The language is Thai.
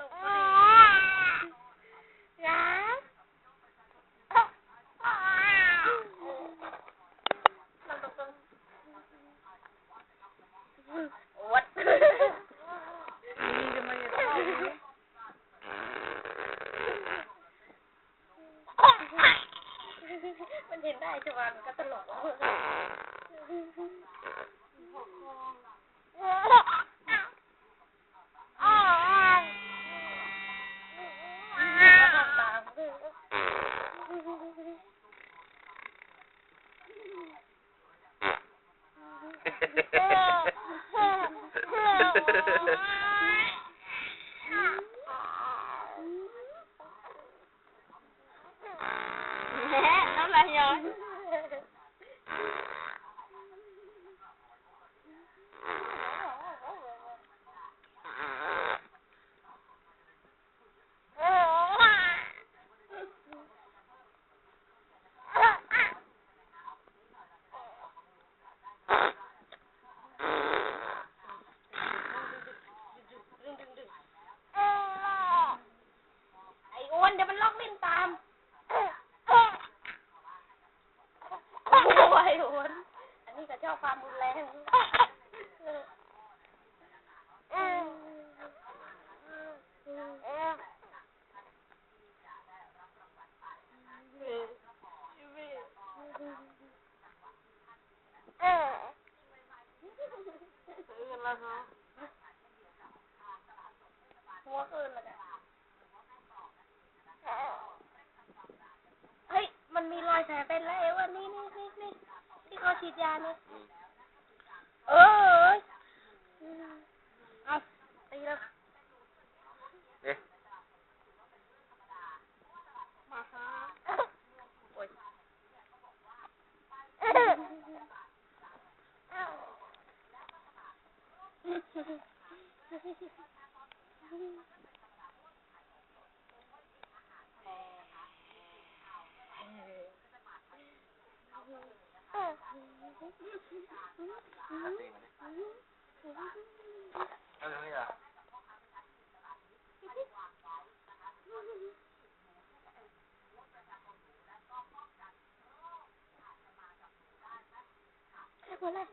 ลกราตรงๆวัดจะมาอย่าเข้านะมันเห็นได้ใช่ไหมมันก็ตลกน้ำลา ยย้อย ไอ้อ้วนเดี๋ยวมันลอกเล่นตาม โอ้ยอ้วน อันนี้ก็ชอบความรุนแรงหัวคืนแล้วกันเฮ้ย มันมีรอยแผลเป็นแล้วเอวันนี้นี่ ที่เขาฉีดยาเนี่ยเออเอาตีแล้วเอ๊ะมาฮะโอ้ยเอา ตรงนี้เหรอแค่คนแรก